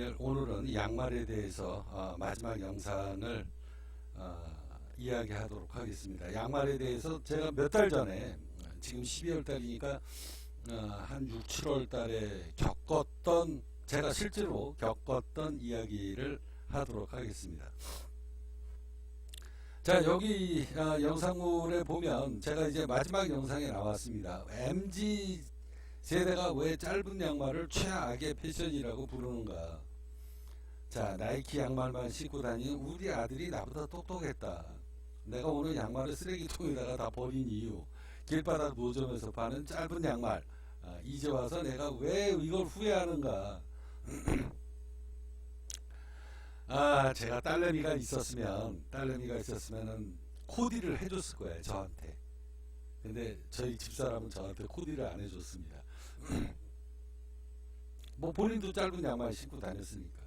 오늘, 오늘은 양말에 대해서 어, 마지막 영상을 어, 이야기하도록 하겠습니다. 양말에 대해서 제가 몇 달 전에 지금 12월 달이니까 어, 한 6, 7월 달에 겪었던 제가 실제로 겪었던 이야기를 하도록 하겠습니다. 자 여기 어, 영상물에 보면 제가 이제 마지막 영상에 나왔습니다. MG 세대가 왜 짧은 양말을 최악의 패션이라고 부르는가? 자 나이키 양말만 신고 다니는 우리 아들이 나보다 똑똑했다. 내가 오늘 양말을 쓰레기통에다가 다 버린 이유 길바닥 노점에서 파는 짧은 양말 아, 이제 와서 내가 왜 이걸 후회하는가? 아 제가 딸내미가 있었으면 딸내미가 있었으면은 코디를 해줬을 거예요 저한테. 근데 저희 집사람은 저한테 코디를 안 해줬습니다. 뭐 본인도 짧은 양말 신고 다녔으니까.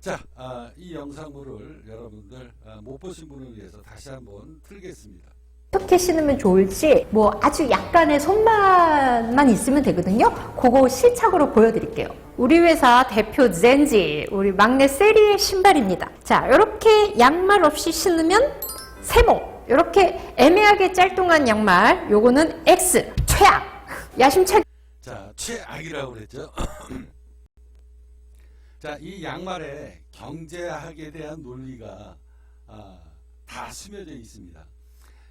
자, 아, 이 영상물을 여러분들 아, 못 보신 분을 위해서 다시 한번 틀겠습니다. 어떻게 신으면 좋을지 뭐 아주 약간의 손맛만 있으면 되거든요. 그거 실착으로 보여드릴게요. 우리 회사 대표 젠지 우리 막내 세리의 신발입니다. 자, 이렇게 양말 없이 신으면 세모. 이렇게 애매하게 짤뚱한 양말. 요거는 X 최악. 야심차게 자, 최악이라고 그랬죠. 자, 이 양말에 경제학에 대한 논리가 아, 다 스며져 있습니다.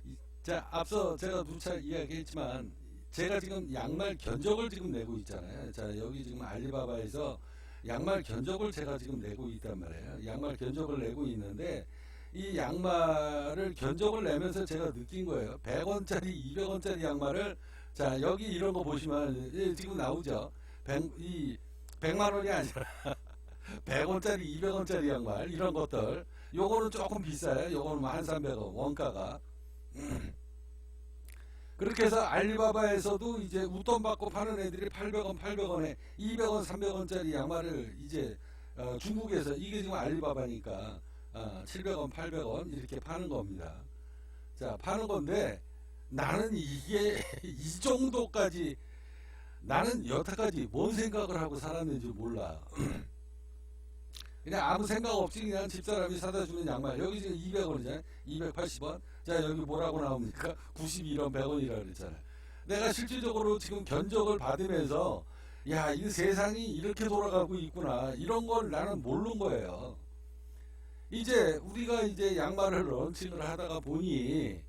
이- 자, 앞서 제가 누차 이야기했지만 제가 지금 양말 견적을 지금 내고 있잖아요. 자, 여기 지금 알리바바에서 양말 견적을 제가 지금 내고 있단 말이에요. 양말 견적을 내고 있는데 이 양말을 견적을 내면서 제가 느낀 거예요. 100원짜리, 200원짜리 양말을 자, 여기 이런 거 보시면 예, 지금 나오죠. 100, 이 100만 원이 아니라 100원짜리, 200원짜리 양말 이런 것들. 요거는 조금 비싸요. 요거는 한 300원 원가가. 그렇게 해서 알리바바에서도 이제 웃돈 받고 파는 애들이 800원, 800원에 200원, 300원짜리 양말을 이제 어, 중국에서 이게 지금 알리바바니까 어, 700원, 800원 이렇게 파는 겁니다. 자, 파는 건데 나는 이게 이 정도까지 나는 여태까지 뭔 생각을 하고 살았는지 몰라. 그냥 아무 생각 없이 그냥 집사람이 사다 주는 양말 여기 지금 200원이잖아요. 280원. 자 여기 뭐라고 나옵니까? 91원 100원이라 그랬잖아요. 내가 실질적으로 지금 견적을 받으면서 야, 이 세상이 이렇게 돌아가고 있구나. 이런 걸 나는 모르는 거예요. 이제 우리가 이제 양말을 런칭을 하다가 보니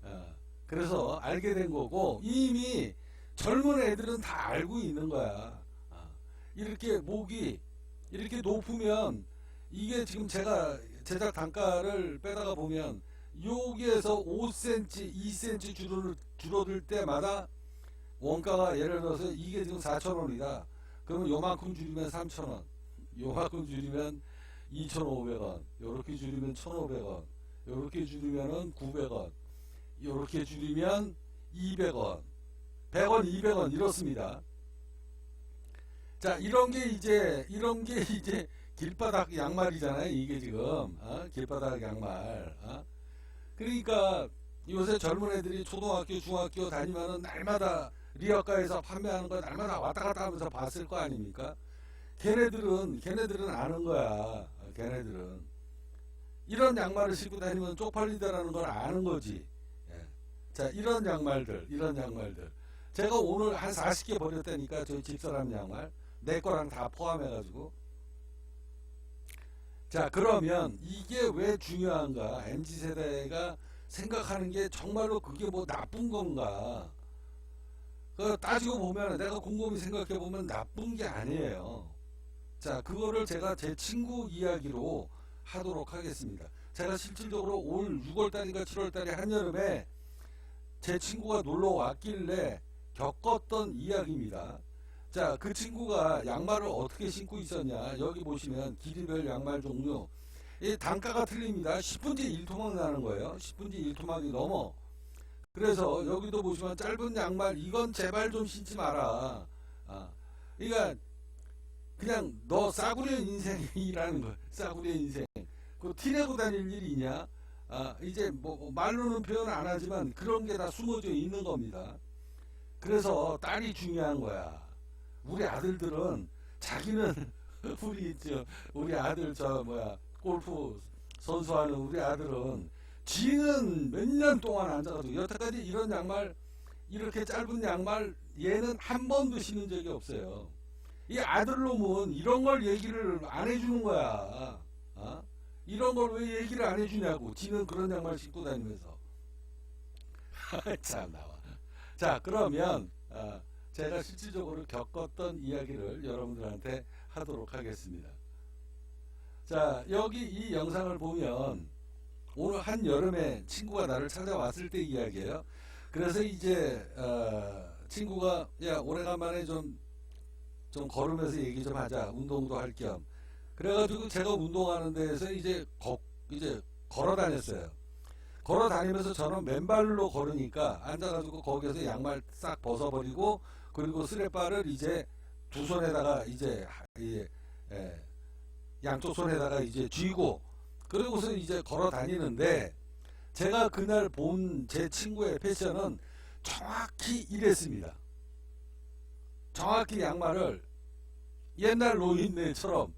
어, 그래서 알게 된 거고 이미 젊은 애들은 다 알고 있는 거야. 어, 이렇게 목이 이렇게 높으면 이게 지금 제가 제작 단가를 빼다가 보면 여기에서 5cm, 2cm 줄어, 줄어들 때마다 원가가 예를 들어서 이게 지금 4,000원이다. 그러면 요만큼 줄이면 3,000원. 요만큼 줄이면 2,500원. 요렇게 줄이면 1,500원. 요렇게 줄이면은 900원. 요렇게 줄이면 200원. 100원, 200원 이렇습니다. 자, 이런 게 이제 이런 게 이제 길바닥 양말이잖아요. 이게 지금 어? 길바닥 양말. 어? 그러니까 요새 젊은 애들이 초등학교, 중학교 다니면은 날마다 리어가에서 판매하는 거 날마다 왔다 갔다 하면서 봤을 거 아닙니까? 걔네들은 걔네들은 아는 거야. 어, 걔네들은 이런 양말을 신고 다니면 쪽팔리다라는 걸 아는 거지. 예. 자, 이런 양말들, 이런 양말들. 제가 오늘 한 40개 버렸다니까 저희 집사람 양말 내 거랑 다 포함해가지고. 자, 그러면 이게 왜 중요한가? MZ 세대가 생각하는 게 정말로 그게 뭐 나쁜 건가? 그 따지고 보면 내가 곰곰이 생각해 보면 나쁜 게 아니에요. 자, 그거를 제가 제 친구 이야기로 하도록 하겠습니다. 제가 실질적으로 올 6월 달인가 7월 달에 한여름에 제 친구가 놀러 왔길래 겪었던 이야기입니다. 자, 그 친구가 양말을 어떻게 신고 있었냐? 여기 보시면 길이별 양말 종류. 이 단가가 틀립니다. 10분지 1토막 나는 거예요. 10분지 1토막이 넘어. 그래서 여기도 보시면 짧은 양말 이건 제발 좀 신지 마라. 아, 그러니까 그냥 너 싸구려 인생이라는 거. 싸구려 인생. 그 티내고 다닐 일이 있냐? 아, 이제 뭐 말로는 표현 안 하지만 그런 게 다 숨어져 있는 겁니다. 그래서 딸이 중요한 거야. 우리 아들들은 자기는 우리 저 우리 아들 저 뭐야 골프 선수하는 우리 아들은 지는 몇 년 동안 앉아가지고 여태까지 이런 양말 이렇게 짧은 양말 얘는 한 번도 신은 적이 없어요. 이 아들놈은 이런 걸 얘기를 안 해주는 거야. 어? 이런 걸 왜 얘기를 안 해주냐고. 지는 그런 양말 신고 다니면서. 참 나와. 자 그러면 어, 제가 실질적으로 겪었던 이야기를 여러분들한테 하도록 하겠습니다. 자 여기 이 영상을 보면 오늘 한 여름에 친구가 나를 찾아왔을 때 이야기예요. 그래서 이제 어, 친구가 야 오래간만에 좀 좀 걸으면서 얘기 좀 하자 운동도 할 겸 그래가지고 제가 운동하는 데에서 이제 거, 이제 걸어 다녔어요. 걸어 다니면서 저는 맨발로 걸으니까 앉아가지고 거기에서 양말 싹 벗어버리고 그리고 스레바를 이제 두 손에다가 이제 이제 예, 양쪽 손에다가 이제 쥐고 그러고서 이제 걸어 다니는데 제가 그날 본 제 친구의 패션은 정확히 이랬습니다. 정확히 양말을 옛날 노인네처럼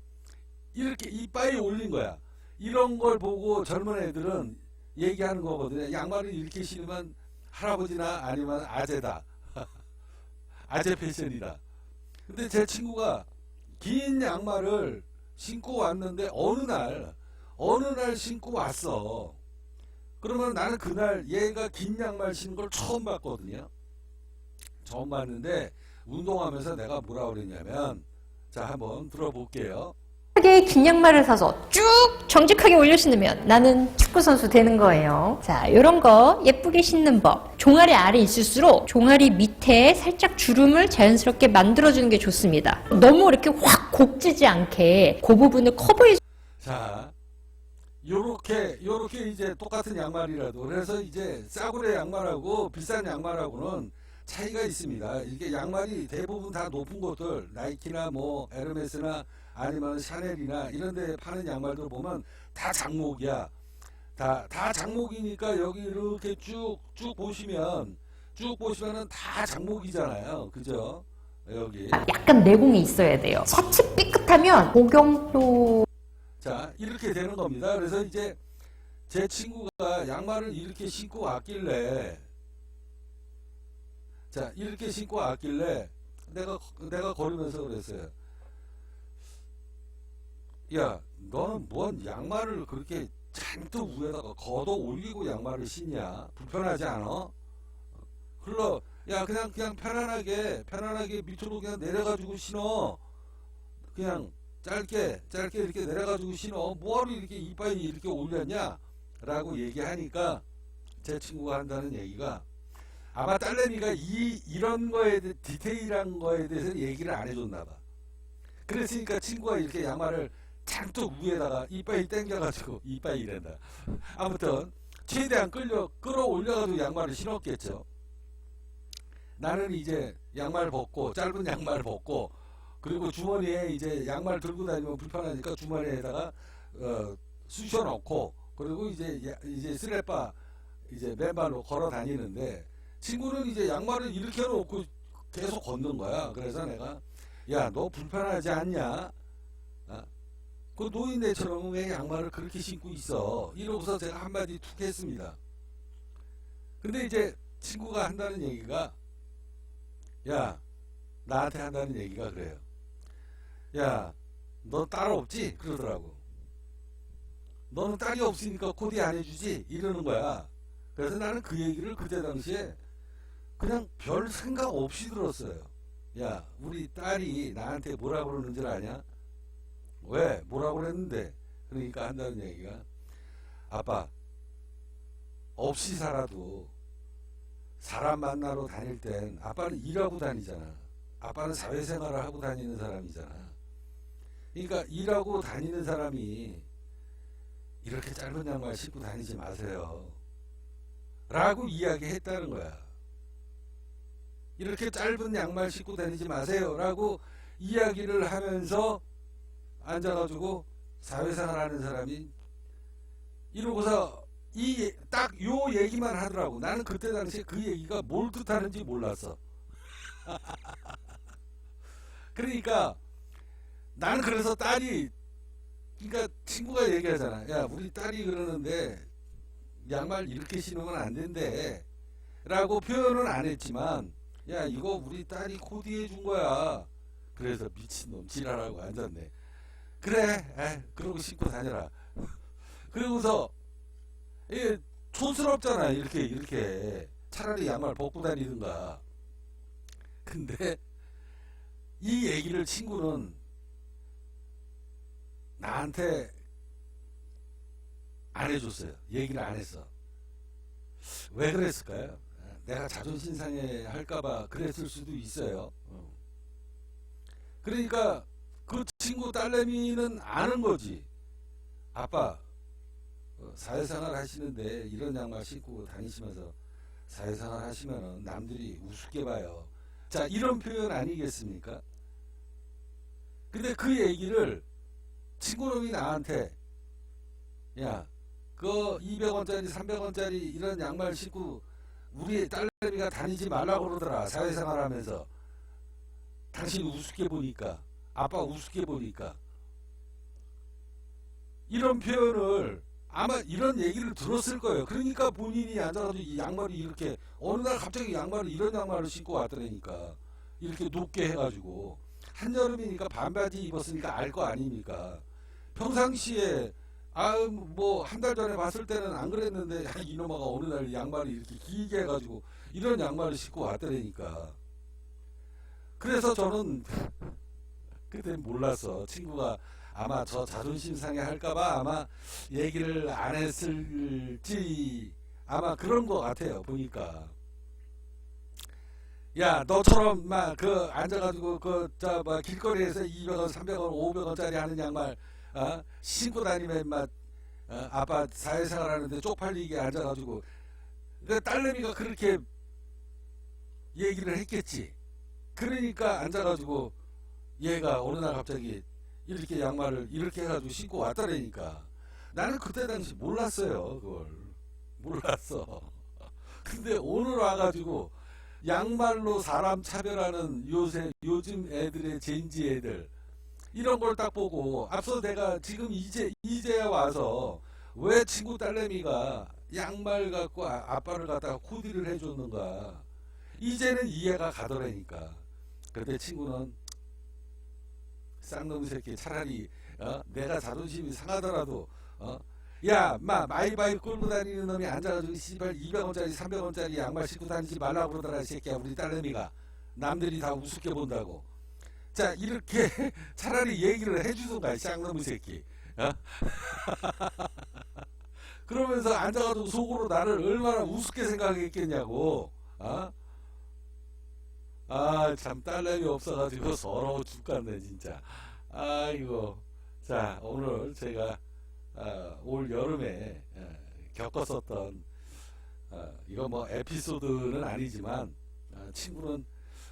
이렇게 이빨이 올린 거야. 이런 걸 보고 젊은 애들은 얘기하는 거거든요. 양말을 이렇게 신으면 할아버지나 아니면 아재다. 아재 패션이다. 근데 제 친구가 긴 양말을 신고 왔는데 어느 날 어느 날 신고 왔어. 그러면 나는 그날 얘가 긴 양말 신는 걸 처음 봤거든요. 처음 봤는데 운동하면서 내가 뭐라 그랬냐면 자 한번 들어볼게요. 하게 긴 양말을 사서 쭉 정직하게 올려 신으면 나는 축구 선수 되는 거예요. 자, 이런 거 예쁘게 신는 법. 종아리 아래 있을수록 종아리 밑에 살짝 주름을 자연스럽게 만들어주는 게 좋습니다. 너무 이렇게 확 곱지지 않게 그 부분을 커버해 자, 요렇게 요렇게 이제 똑같은 양말이라도 그래서 이제 싸구려 양말하고 비싼 양말하고는 차이가 있습니다. 이게 양말이 대부분 다 높은 곳들 나이키나 뭐 에르메스나 아니면 샤넬이나 이런 데 파는 양말들 보면 다 장목이야. 다, 다 장목이니까 여기 이렇게 쭉, 쭉 보시면, 쭉 보시면은 다 장목이잖아요. 그죠? 여기. 약간 내공이 있어야 돼요. 차치 삐끗하면 복용도 자, 이렇게 되는 겁니다. 그래서 이제 제 친구가 양말을 이렇게 신고 왔길래 자, 이렇게 신고 왔길래 내가 내가 걸으면서 그랬어요. 야, 너는 뭔 양말을 그렇게 잔뜩 위에다가 걷어 올리고 양말을 신냐? 불편하지 않아? 흘러 야 그냥 그냥 편안하게 편안하게 밑으로 그냥 내려가지고 신어 그냥 짧게 짧게 이렇게 내려가지고 신어 뭐하러 이렇게 이빨이 이렇게 올렸냐 라고 얘기하니까 제 친구가 한다는 얘기가 아마 딸내미가 이 이런 거에 대- 디테일한 거에 대해서 얘기를 안 해줬나 봐 그랬으니까 친구가 이렇게 양말을 잔뜩 위에다가 이빨이 땡겨가지고 이빨이 이란다 아무튼 최대한 끌려 끌어올려가지고 양말을 신었겠죠 나는 이제 양말 벗고 짧은 양말 벗고 그리고 주머니에 이제 양말 들고 다니면 불편하니까 주머니에다가 어, 쑤셔 넣고 그리고 이제 야- 이제 스레빠 이제 맨발로 걸어 다니는데 친구는 이제 양말을 이렇게 놓고 계속 걷는 거야. 그래서 내가 야 너 불편하지 않냐? 어? 그 노인네처럼 왜 양말을 그렇게 신고 있어? 이러고서 제가 한마디 툭 했습니다. 근데 이제 친구가 한다는 얘기가 야 나한테 한다는 얘기가 그래요. 야, 너 딸 없지? 그러더라고. 너는 딸이 없으니까 코디 안 해주지? 이러는 거야. 그래서 나는 그 얘기를 그때 당시에 그냥 별 생각 없이 들었어요. 야, 우리 딸이 나한테 뭐라 그러는 줄 아냐? 왜? 뭐라 그랬는데? 그러니까 한다는 얘기가 아빠, 없이 살아도 사람 만나러 다닐 땐 아빠는 일하고 다니잖아. 아빠는 사회생활을 하고 다니는 사람이잖아. 그러니까 일하고 다니는 사람이 이렇게 짧은 양말 신고 다니지 마세요. 라고 이야기했다는 거야. 이렇게 짧은 양말 신고 다니지 마세요. 라고 이야기를 하면서 앉아가지고 사회생활 하는 사람이 이러고서 이 딱 요 얘기만 하더라고. 나는 그때 당시에 그 얘기가 뭘 뜻하는지 몰랐어. 그러니까 나는 그래서 딸이 그러니까 친구가 얘기하잖아. 야 우리 딸이 그러는데 양말 이렇게 신으면 안 된대. 라고 표현은 안 했지만 야 이거 우리 딸이 코디해 준 거야. 그래서 미친놈 지랄하고 앉았네. 그래, 에 그러고 신고 다녀라. 그러고서 이게 촌스럽잖아 이렇게 이렇게 차라리 양말 벗고 다니든가. 근데 이 얘기를 친구는 나한테 안 해줬어요. 얘기를 안 했어. 왜 그랬을까요? 내가 자존심 상해 할까봐 그랬을 수도 있어요. 어. 그러니까 그 친구 딸내미는 아는 거지. 아빠 어, 사회생활 하시는데 이런 양말 신고 다니시면서 사회생활 하시면 남들이 우습게 봐요. 자 이런 표현 아니겠습니까? 근데 그 얘기를 친구놈이 나한테 야 그 200원짜리 300원짜리 이런 양말 신고 우리 딸내미가 다니지 말라고 그러더라 사회생활 하면서 당신 우습게 보니까 아빠 우습게 보니까. 이런 표현을 아마 이런 얘기를 들었을 거예요. 그러니까 본인이 앉아가지고 이 양말이 이렇게 어느 날 갑자기 양말을 이런 양말을 신고 왔더라니까. 이렇게 높게 해가지고. 한여름이니까 반바지 입었으니까 알 거 아닙니까? 평상시에 아 뭐 한 달 전에 봤을 때는 안 그랬는데 야, 이놈아가 어느 날 양말을 이렇게 길게 해가지고 이런 양말을 신고 왔더라니까. 그래서 저는 그때 몰랐어 친구가 아마 저 자존심 상해 할까봐 아마 얘기를 안 했을지 아마 그런 것 같아요 보니까 야 너처럼 막 그 앉아가지고 그저 뭐 길거리에서 200원 300원 500원짜리 하는 양말 어? 신고 다니면 막 어? 아빠 사회생활 하는데 쪽팔리게 앉아가지고 그 딸내미가 그렇게 얘기를 했겠지 그러니까 앉아가지고 얘가 어느 날 갑자기 이렇게 양말을 이렇게 해가지고 신고 왔다라니까. 나는 그때 당시 몰랐어요 그걸. 몰랐어. 근데 오늘 와가지고 양말로 사람 차별하는 요새 요즘 애들의 젠지 애들 이런 걸 딱 보고 앞서 내가 지금 이제 이제 와서 왜 친구 딸내미가 양말 갖고 아, 아빠를 갖다가 코디를 해줬는가. 이제는 이해가 가더라니까. 그런데 친구는 쌍놈 새끼 차라리 어? 내가 자존심이 상하더라도 어? 야, 마, 마이바이 끌고 다니는 놈이 앉아가지고 씨발 200원짜리 300원짜리 양말 신고 다니지 말라고 그러더라 이 새끼야 우리 딸내미가 남들이 다 우습게 본다고 자 이렇게 차라리 얘기를 해주던가 이 쌍놈의 새끼 어? 그러면서 앉아가지고 속으로 나를 얼마나 우습게 생각했겠냐고 어? 아 참 딸내미 없어가지고 서러워 죽겠네 진짜. 아이고. 자 오늘 제가 아, 올 여름에 에, 겪었었던 아, 이거 뭐 에피소드는 아니지만 아, 친구는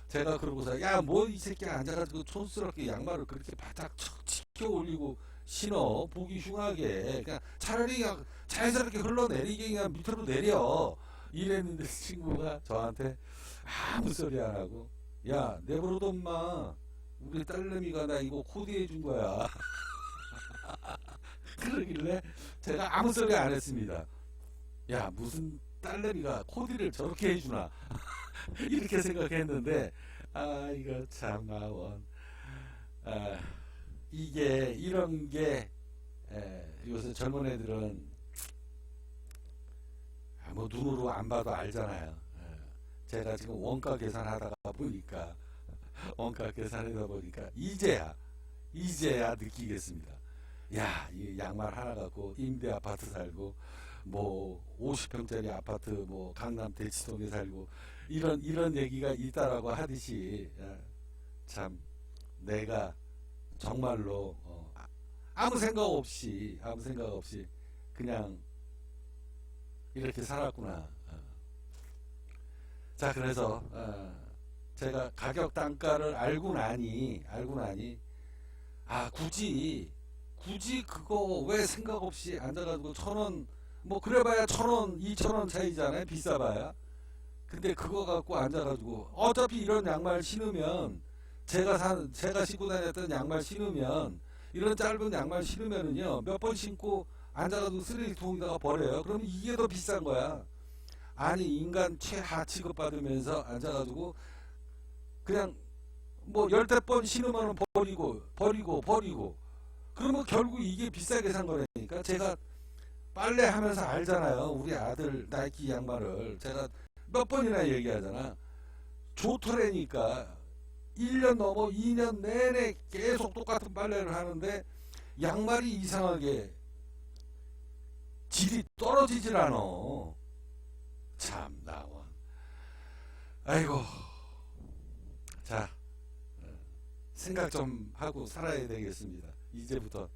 제가 그러고서 야 뭐 이 새끼 앉아가지고 촌스럽게 양말을 그렇게 바닥 쳐 지켜 올리고 신어 보기 흉하게. 그냥 차라리 그냥 자연스럽게 흘러내리게 그냥 밑으로 내려. 이랬는데 친구가 저한테 아무 소리 안 하고 야 내버려둬 마 우리 딸내미가 나 이거 코디해 준 거야. 그러길래 제가 아무 소리 안 했습니다. 야 무슨 딸내미가 코디를 저렇게 해주나? 이렇게 생각했는데 아 이거 참 아원. 아, 이게 이런 게 에, 요새 젊은 애들은 아, 뭐 눈으로 안 봐도 알잖아요. 에, 제가 지금 원가 계산하다가 보니까 원가 계산하다 보니까 이제야 이제야 느끼겠습니다 야 이 양말 하나 갖고 임대 아파트 살고 뭐 50평짜리 아파트 뭐 강남 대치동에 살고 이런 이런 얘기가 있다라고 하듯이 야, 참 내가 정말로 어, 아- 아무 생각 없이 아무 생각 없이 그냥 이렇게 살았구나. 어. 자 그래서 어, 제가 가격 단가를 알고 나니 알고 나니 아 굳이 굳이 그거 왜 생각 없이 앉아가지고 천 원 뭐 그래봐야 천 원 이천 원 차이잖아요 비싸봐야 근데 그거 갖고 앉아가지고 어차피 이런 양말 신으면 제가 산 제가 신고 다녔던 양말 신으면 이런 짧은 양말 신으면은요 몇 번 신고 앉아가지고 쓰레기통에다가 버려요. 그럼 이게 더 비싼 거야. 아니 인간 최하 취급받으면서 앉아가지고 그냥 뭐 열댓 번 신으면 버리고 버리고 버리고. 그러면 결국 이게 비싸게 산 거라니까. 제가 빨래 하면서 알잖아요 우리 아들 나이키 양말을. 제가 몇 번이나 얘기하잖아. 좋더라니까 1년 넘어 2년 내내 계속 똑같은 빨래를 하는데 양말이 이상하게 질이 떨어지질 않아 참 나와. 아이고. 자 어, 생각 좀 하고 살아야 되겠습니다. 이제부터